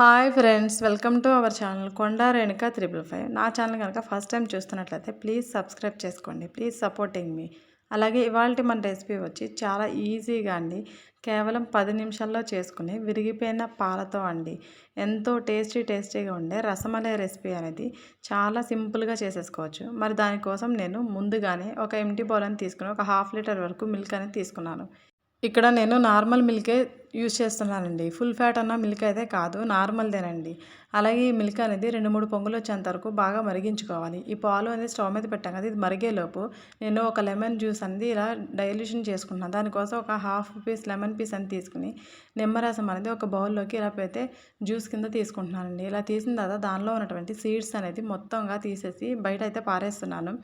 Hi friends welcome to our channel Konda Renuka triple five. నా channel కనుక first time చూస్తున్నట్లయితే please subscribe చేసుకోండి please supporting మీ. అలాగే ఇవాళ మన రెసిపీ వచ్చి చాలా ఈజీగా అండి. కేవలం పది నిమిషాల్లో చేసుకుని విరిగిపోయిన పాలతో అండి. ఎంతో టేస్టీ టేస్టీగా ఉండే రసమలై రెసిపీ అనేది చాలా సింపుల్గా చేసేసుకోవచ్చు. మరి దానికోసం నేను ముందుగానే ఒక ఎంటీ బౌల్ అని తీసుకుని ఒక హాఫ్ లీటర్ వరకు మిల్క్ అనేది తీసుకున్నాను. ఇక్కడ నేను నార్మల్ మిల్కే యూజ్ చేస్తున్నానండి. ఫుల్ ఫ్యాట్ అన్న మిల్క్ అయితే కాదు నార్మల్దేనండి. అలాగే ఈ మిల్క్ అనేది రెండు మూడు పొంగులు వచ్చేంత వరకు బాగా మరిగించుకోవాలి. ఈ పాలు అనేది స్టవ్ మీద పెట్టాం కదా ఇది మరిగేలోపు నేను ఒక లెమన్ జ్యూస్ అనేది ఇలా డైల్యూషన్ చేసుకున్నాను దానికోసం ఒక హాఫ్ పీస్ లెమన్ పీస్ అని తీసుకుని నిమ్మరసం అనేది ఒక బౌల్లోకి ఇలా పెడితే జ్యూస్ కింద తీసుకుంటున్నానండి. ఇలా తీసిన తర్వాత దానిలో ఉన్నటువంటి సీడ్స్ అనేది మొత్తంగా తీసేసి బయట అయితే పారేస్తున్నాను.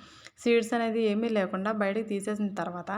సీడ్స్ అనేది ఏమీ లేకుండా బయటకు తీసేసిన తర్వాత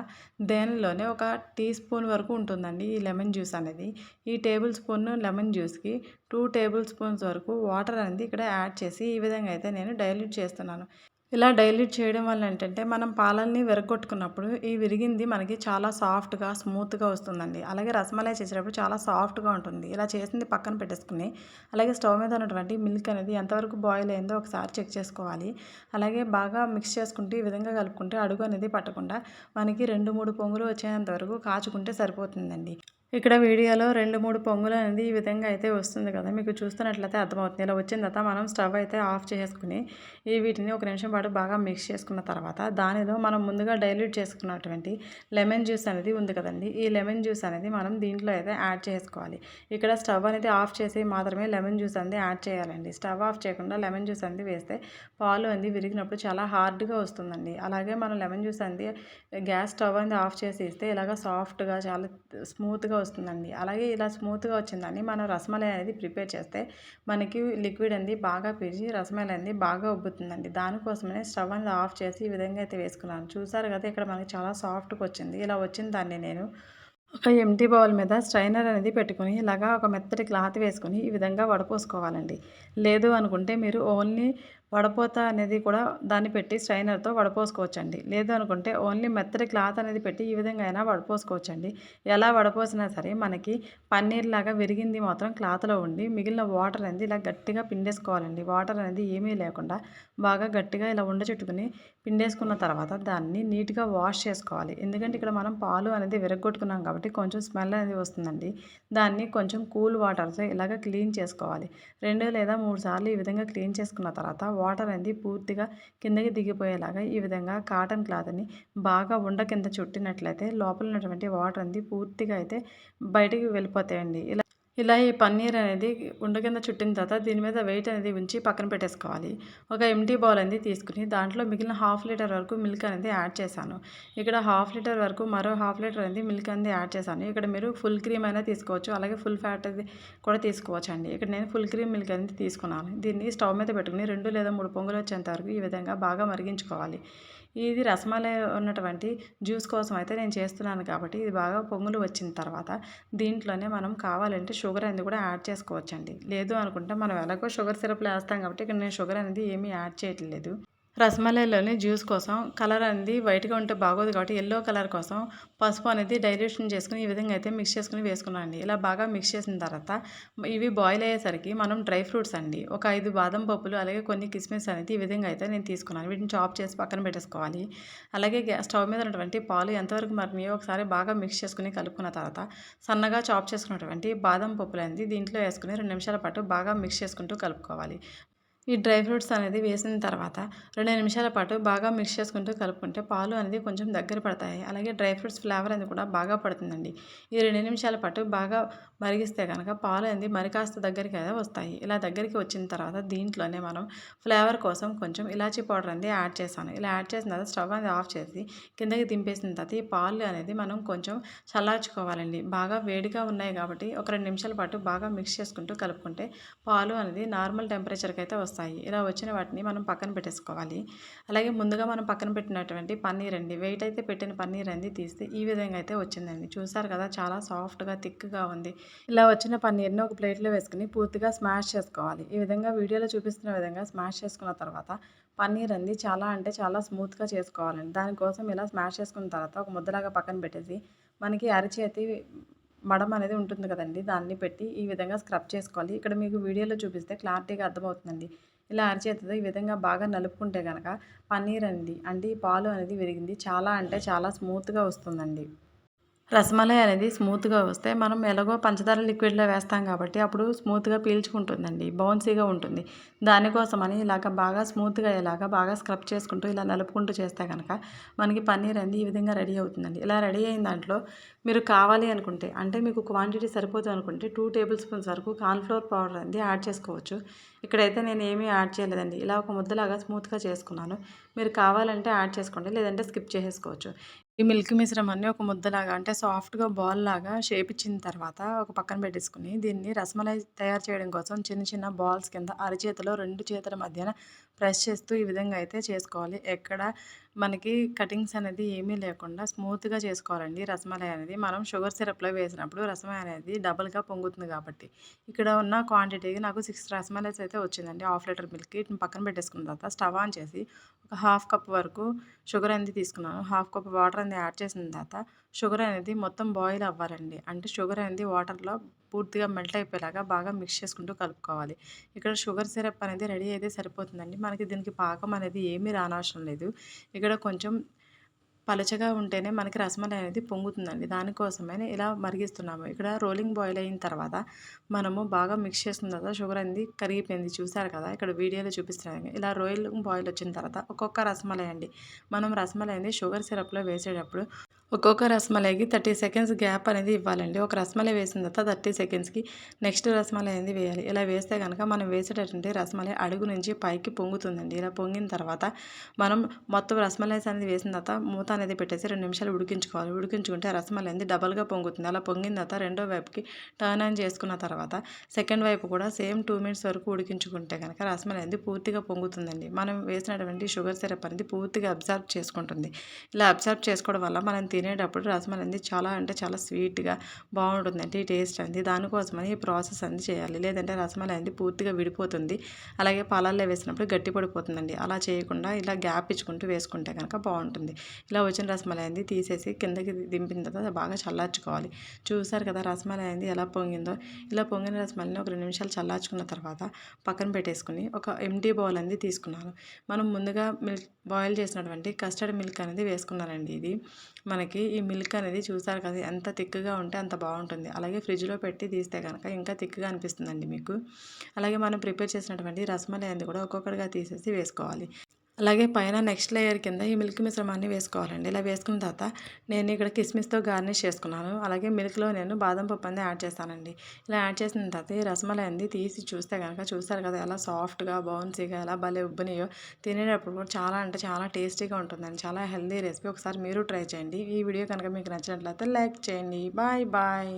దేనిలోనే ఒక టీ స్పూన్ వరకు ఉంటుందండి ఈ లెమన్ జ్యూస్ అనేది ఈ టేబుల్ స్పూన్ లెమన్ జ్యూస్కి టూ టేబుల్ స్పూన్స్ వరకు వాటర్ అనేది ఇక్కడ యాడ్ చేసి ఈ విధంగా అయితే నేను డైల్యూట్ చేస్తున్నాను. ఇలా డైల్యూట్ చేయడం వల్ల ఏంటంటే మనం పాలల్ని విరగొట్టుకున్నప్పుడు ఈ విరిగింది మనకి చాలా సాఫ్ట్గా స్మూత్గా వస్తుందండి. అలాగే రసమలై చేసేటప్పుడు చాలా సాఫ్ట్గా ఉంటుంది. ఇలా చేసింది పక్కన పెట్టేసుకుని అలాగే స్టవ్ మీద ఉన్నటువంటి మిల్క్ అనేది ఎంతవరకు బాయిల్ అయిందో ఒకసారి చెక్ చేసుకోవాలి. అలాగే బాగా మిక్స్ చేసుకుంటూ ఈ విధంగా కలుపుకుంటే అడుగు అనేది పట్టకుండా మనకి రెండు మూడు పొంగులు వచ్చేంత వరకు కాచుకుంటే సరిపోతుందండి. ఇక్కడ వీడియోలో రెండు మూడు పొంగులు అనేది ఈ విధంగా అయితే వస్తుంది కదా. మీకు చూస్తున్నట్లయితే అర్థమవుతుంది. ఇలా వచ్చిన తర్వాత మనం స్టవ్ అయితే ఆఫ్ చేసుకుని ఈ వీటిని ఒక నిమిషం పాటు బాగా మిక్స్ చేసుకున్న తర్వాత దానిలో మనం ముందుగా డైల్యూట్ చేసుకున్నటువంటి లెమన్ జ్యూస్ అనేది ఉంది కదండి. ఈ లెమన్ జ్యూస్ అనేది మనం దీంట్లో అయితే యాడ్ చేసుకోవాలి. ఇక్కడ స్టవ్ అనేది ఆఫ్ చేసి మాత్రమే లెమన్ జ్యూస్ అనేది యాడ్ చేయాలండి. స్టవ్ ఆఫ్ చేయకుండా లెమన్ జ్యూస్ అనేది వేస్తే పాలు అనేది విరిగినప్పుడు చాలా హార్డ్గా వస్తుందండి. అలాగే మనం లెమన్ జ్యూస్ అనేది గ్యాస్ స్టవ్ అనేది ఆఫ్ చేసి ఇస్తే ఇలాగ సాఫ్ట్గా చాలా స్మూత్గా వస్తుందండి. అలాగే ఇలా స్మూత్గా వచ్చిందని మనం రసమలై అనేది ప్రిపేర్ చేస్తే మనకి లిక్విడ్ అనేది బాగా పీల్చి రసమలై అనేది బాగా ఉబ్బుతుందండి. దానికోసమనే స్టవ్ అనేది ఆఫ్ చేసి ఈ విధంగా అయితే వేసుకున్నాను. చూసారు కదా ఇక్కడ మనకి చాలా సాఫ్ట్గా వచ్చింది. ఇలా వచ్చిన దాన్ని నేను ఒక ఎంటీ బౌల్ మీద స్ట్రైనర్ అనేది పెట్టుకుని ఇలాగా ఒక మెత్తటి క్లాత్ వేసుకుని ఈ విధంగా వడపోసుకోవాలండి. లేదు అనుకుంటే మీరు ఓన్లీ వడపోత అనేది కూడా దాన్ని పెట్టి స్ట్రైనర్తో వడపోసుకోవచ్చండి. లేదు అనుకుంటే ఓన్లీ మెత్తటి క్లాత్ అనేది పెట్టి ఈ విధంగా అయినా వడపోసుకోవచ్చండి. ఎలా వడపోసినా సరే మనకి పన్నీర్ లాగా విరిగింది మాత్రం క్లాత్లో ఉండి మిగిలిన వాటర్ అనేది ఇలా గట్టిగా పిండేసుకోవాలండి. వాటర్ అనేది ఏమీ లేకుండా బాగా గట్టిగా ఇలా ఉండ చుట్టుకుని పిండేసుకున్న తర్వాత దాన్ని నీట్గా వాష్ చేసుకోవాలి. ఎందుకంటే ఇక్కడ మనం పాలు అనేది విరగొట్టుకున్నాం కాబట్టి కొంచెం స్మెల్ అనేది వస్తుందండి. దాన్ని కొంచెం కూల్ వాటర్తో ఇలాగ క్లీన్ చేసుకోవాలి. రెండు లేదా మూడు సార్లు ఈ విధంగా క్లీన్ చేసుకున్న తర్వాత వాటర్ అనేది పూర్తిగా కిందకి దిగిపోయేలాగా ఈ విధంగా కాటన్ క్లాత్ని బాగా ఉండ కింద చుట్టినట్లయితే లోపల ఉన్నటువంటి వాటర్ అనేది పూర్తిగా అయితే బయటికి వెళ్ళిపోతాయండి. ఇలా ఇలా ఈ పన్నీర్ అనేది ఉండ కింద చుట్టిన తర్వాత దీని మీద వెయిట్ అనేది ఉంచి పక్కన పెట్టేసుకోవాలి. ఒక ఎంటీ బౌల్ అనేది తీసుకుని దాంట్లో మిగిలిన హాఫ్ లీటర్ వరకు మిల్క్ అనేది యాడ్ చేశాను. ఇక్కడ హాఫ్ లీటర్ వరకు మరో హాఫ్ లీటర్ అనేది మిల్క్ అనేది యాడ్ చేశాను. ఇక్కడ మీరు ఫుల్ క్రీమ్ అయినా తీసుకోవచ్చు. అలాగే ఫుల్ ఫ్యాట్ అది కూడా తీసుకోవచ్చు అండి ఇక్కడ నేను ఫుల్ క్రీమ్ మిల్క్ అనేది తీసుకున్నాను. దీన్ని స్టవ్ మీద పెట్టుకుని రెండు లేదా మూడు పొంగులు వచ్చేంత వరకు ఈ విధంగా బాగా మరిగించుకోవాలి. ఇది రసమలై ఉన్నటువంటి జ్యూస్ కోసం అయితే నేను చేస్తున్నాను కాబట్టి ఇది బాగా పొంగులు వచ్చిన తర్వాత దీంట్లోనే మనం కావాలంటే షుగర్ అనేది కూడా యాడ్ చేసుకోవచ్చండి. లేదు అనుకుంటే మనం ఎలాగో షుగర్ సిరప్లు వేస్తాం కాబట్టి ఇక్కడ నేను షుగర్ అనేది ఏమీ యాడ్ చేయట్లేదు. రసమలైలోని జ్యూస్ కోసం కలర్ అనేది వైట్గా ఉంటే బాగోదు కాబట్టి ఎల్లో కలర్ కోసం పసుపు అనేది డైల్యూషన్ చేసుకుని ఈ విధంగా అయితే మిక్స్ చేసుకుని వేసుకున్నానండి ఇలా బాగా మిక్స్ చేసిన తర్వాత ఇవి బాయిల్ అయ్యేసరికి మనం డ్రై ఫ్రూట్స్ అండి. ఒక ఐదు బాదం పప్పులు అలాగే కొన్ని కిస్మిస్ అనేది ఈ విధంగా అయితే నేను తీసుకున్నాను. వీటిని చాప్ చేసి పక్కన పెట్టేసుకోవాలి. అలాగే స్టవ్ మీద ఉన్నటువంటి పాలు ఎంతవరకు మరినాయో ఒకసారి బాగా మిక్స్ చేసుకుని కలుపుకున్న తర్వాత సన్నగా చాప్ చేసుకున్నటువంటి బాదం పప్పులు అనేది దీంట్లో వేసుకుని రెండు నిమిషాల పాటు బాగా మిక్స్ చేసుకుంటూ కలుపుకోవాలి. ఈ డ్రై ఫ్రూట్స్ అనేది వేసిన తర్వాత రెండు నిమిషాల పాటు బాగా మిక్స్ చేసుకుంటూ కలుపుకుంటే పాలు అనేది కొంచెం దగ్గర పడతాయి. అలాగే డ్రై ఫ్రూట్స్ ఫ్లేవర్ అనేది కూడా బాగా పడుతుందండి. ఈ రెండు నిమిషాల పాటు బాగా మరిగిస్తే కనుక పాలు అనేది మరి కాస్త దగ్గరికి అయితే వస్తాయి. ఇలా దగ్గరికి వచ్చిన తర్వాత దీంట్లోనే మనం ఫ్లేవర్ కోసం కొంచెం ఇలాచీ పౌడర్ అనేది యాడ్ చేశాను. ఇలా యాడ్ చేసిన తర్వాత స్టవ్ అనేది ఆఫ్ చేసి కిందకి దింపేసిన తర్వాత ఈ పాలు అనేది మనం కొంచెం చల్లార్చుకోవాలండి. బాగా వేడిగా ఉన్నాయి కాబట్టి ఒక రెండు నిమిషాల పాటు బాగా మిక్స్ చేసుకుంటూ కలుపుకుంటే పాలు అనేది నార్మల్ టెంపరేచర్కి అయితే వస్తుంది వస్తాయి. ఇలా వచ్చిన వాటిని మనం పక్కన పెట్టేసుకోవాలి. అలాగే ముందుగా మనం పక్కన పెట్టినటువంటి పన్నీర్ అండి వెయిట్ అయితే పెట్టిన పన్నీర్ అండి తీస్తే ఈ విధంగా అయితే వచ్చిందండి. చూసారు కదా చాలా సాఫ్ట్గా థిక్గా ఉంది. ఇలా వచ్చిన పన్నీర్ని ఒక ప్లేట్లో వేసుకుని పూర్తిగా స్మాష్ చేసుకోవాలి. ఈ విధంగా వీడియోలో చూపిస్తున్న విధంగా స్మాష్ చేసుకున్న తర్వాత పన్నీర్ అంది చాలా అంటే చాలా స్మూత్గా చేసుకోవాలండి. దానికోసం ఇలా స్మాష్ చేసుకున్న తర్వాత ఒక ముద్దలాగా పక్కన పెట్టేసి మనకి అరిచేతి మడం అనేది ఉంటుంది కదండి దాన్ని పెట్టి ఈ విధంగా స్క్రబ్ చేసుకోవాలి. ఇక్కడ మీకు వీడియోలో చూపిస్తే క్లారిటీగా అర్థమవుతుందండి. ఇలా అరిచేతితో ఈ విధంగా బాగా నలుపుకుంటే కనుక పన్నీర్ అనేది అంటే ఈ పాలు అనేది విరిగింది చాలా అంటే చాలా స్మూత్గా వస్తుందండి. రసమలై అనేది స్మూత్గా వస్తే మనం ఎలాగో పంచదార లిక్విడ్లో వేస్తాం కాబట్టి అప్పుడు స్మూత్గా పీల్చుకుంటుందండి బౌన్సీగా ఉంటుంది. దానికోసమని ఇలాగ బాగా స్మూత్గా అయ్యేలాగా బాగా స్క్రబ్ చేసుకుంటూ ఇలా నలుపుకుంటూ చేస్తే కనుక మనకి పన్నీర్ అనేది ఈ విధంగా రెడీ అవుతుందండి. ఇలా రెడీ అయిన దాంట్లో మీరు కావాలి అనుకుంటే అంటే మీకు క్వాంటిటీ సరిపోతుంది అనుకుంటే టూ టేబుల్ స్పూన్స్ వరకు కార్న్ఫ్లోర్ పౌడర్ అనేది యాడ్ చేసుకోవచ్చు. ఇక్కడైతే నేను ఏమీ యాడ్ చేయలేదండి. ఇలా ఒక ముద్దలాగా స్మూత్గా చేసుకున్నాను. మీరు కావాలంటే యాడ్ చేసుకోండి. లేదంటే స్కిప్ చేసేసుకోవచ్చు. ఈ మిల్క్ మిశ్రమాన్ని ఒక ముద్దలాగా అంటే సాఫ్ట్గా బాల్ లాగా షేప్ ఇచ్చిన తర్వాత ఒక పక్కన పెట్టేసుకుని దీన్ని రసమలై తయారు చేయడం కోసం చిన్న చిన్న బాల్స్ కింద అరచేతిలో రెండు చేతుల మధ్యన ప్రెస్ చేస్తూ ఈ విధంగా అయితే చేసుకోవాలి. ఎక్కడ మనకి కటింగ్స్ అనేది ఏమీ లేకుండా స్మూత్గా చేసుకోవాలండి రసమలై అనేది. మనం షుగర్ సిరప్లో వేసినప్పుడు రసమలై అనేది డబుల్గా పొంగుతుంది కాబట్టి. ఇక్కడ ఉన్న క్వాంటిటీకి నాకు సిక్స్ రసమలైస్ అయితే వచ్చిందండి. హాఫ్ లీటర్ మిల్క్ పక్కన పెట్టేసుకున్న తర్వాత స్టవ్ ఆన్ చేసి ఒక హాఫ్ కప్ వరకు షుగర్ అనేది తీసుకున్నాను. హాఫ్ కప్ వాటర్ అనేది యాడ్ చేసిన తర్వాత షుగర్ అనేది మొత్తం బాయిల్ అవ్వాలండి. అంటే షుగర్ అనేది వాటర్లో పూర్తిగా మెల్ట్ అయిపోయేలాగా బాగా మిక్స్ చేసుకుంటూ కలుపుకోవాలి. ఇక్కడ షుగర్ సిరప్ అనేది రెడీ అయితే సరిపోతుందండి. మనకి దీనికి పాకం అనేది ఏమీ రానవసరం లేదు. ఇక్కడ కొంచెం పలచగా ఉంటేనే మనకి రసమలై అనేది పొంగుతుందండి. దానికోసమే ఇలా మరిగిస్తున్నాము. ఇక్కడ రోలింగ్ బాయిల్ అయిన తర్వాత మనము బాగా మిక్స్ చేసిన తర్వాత షుగర్ అనేది కరిగిపోయింది. చూసారు కదా? ఇక్కడ వీడియోలో చూపిస్తున్నాను ఇలా రోలింగ్ బాయిల్ వచ్చిన తర్వాత ఒక్కొక్క రసమలై అండి. మనం రసమలై అనేది షుగర్ సిరప్లో వేసేటప్పుడు ఒక్కొక్క రసమలైకి థర్టీ సెకండ్స్ గ్యాప్ అనేది ఇవ్వాలండి. ఒక రసమలై వేసిన తర్వాత థర్టీ సెకండ్స్కి నెక్స్ట్ రసమలై అనేది వేయాలి. ఇలా వేస్తే కనుక మనం వేసేటటువంటి రసమలై అడుగు నుంచి పైకి పొంగుతుందండి. ఇలా పొంగిన తర్వాత మనం మొత్తం రసమలైస్ అనేది వేసిన తర్వాత మూత అనేది పెట్టేసి రెండు నిమిషాలు ఉడికించుకోవాలి. ఉడికించుకుంటే రసమలై అనేది డబల్గా పొంగుతుంది. అలా పొంగిన తర్వాత రెండో వైపుకి టర్న్ ఆన్ చేసుకున్న తర్వాత సెకండ్ వైపు కూడా సేమ్ టూ మినిట్స్ వరకు ఉడికించుకుంటే కనుక రసమలై అనేది పూర్తిగా పొంగుతుందండి. మనం వేసినటువంటి షుగర్ సిరప్ అనేది పూర్తిగా అబ్జర్వ్ చేసుకుంటుంది. ఇలా అబ్జర్వ్ చేసుకోవడం వల్ల మనం తినేటప్పుడు రసమలై అనేది చాలా అంటే చాలా స్వీట్గా బాగుంటుందండి ఈ టేస్ట్ అనేది. దానికోసమని ఈ ప్రాసెస్ అనేది చేయాలి. లేదంటే రసమలై అనేది పూర్తిగా విడిపోతుంది. అలాగే పాలల్లో వేసినప్పుడు గట్టి పడిపోతుందండి. అలా చేయకుండా ఇలా గ్యాప్ ఇచ్చుకుంటూ వేసుకుంటే కనుక బాగుంటుంది. ఇలా వచ్చిన రసమలై అనేది తీసేసి కిందకి దింపిన తర్వాత బాగా చల్లార్చుకోవాలి. చూసారు కదా రసమలై అనేది ఎలా పొంగిందో? ఇలా పొంగిన రసమలని ఒక రెండు నిమిషాలు చల్లార్చుకున్న తర్వాత పక్కన పెట్టేసుకుని ఒక ఎంటీ బౌల్ అనేది తీసుకున్నాను. మనం ముందుగా మిల్క్ బాయిల్ చేసినటువంటి కస్టర్డ్ మిల్క్ అనేది వేసుకున్నానండి ఇది. మనకి ఈ మిల్క్ అనేది చూసారు కదా ఎంత థిక్గా ఉంటే అంత బాగుంటుంది. అలాగే ఫ్రిడ్జ్లో పెట్టి తీస్తే కనుక ఇంకా థిక్గా అనిపిస్తుందండి మీకు. అలాగే మనం ప్రిపేర్ చేసినటువంటి రసమలై అనేది కూడా ఒక్కొక్కటిగా తీసేసి వేసుకోవాలి. అలాగే పైన నెక్స్ట్ లేయర్ కింద ఈ మిల్క్ మిశ్రమాన్ని వేసుకోవాలండి. ఇలా వేసుకున్న తర్వాత నేను ఇక్కడ కిస్మిస్తో గార్నిష్ చేసుకున్నాను. అలాగే మిల్క్లో నేను బాదం పప్పు అనేది యాడ్ చేస్తానండి. ఇలా యాడ్ చేసిన తర్వాత ఈ రసమలై అనేది తీసి చూస్తే కనుక చూస్తారు కదా ఎలా సాఫ్ట్గా బౌన్సీగా ఎలా భలే ఉబ్బనియో తినేటప్పుడు కూడా చాలా అంటే చాలా టేస్టీగా ఉంటుందండి. చాలా హెల్దీ రెసిపీ. ఒకసారి మీరు ట్రై చేయండి. ఈ వీడియో కనుక మీకు నచ్చినట్లయితే లైక్ చేయండి. Bye bye.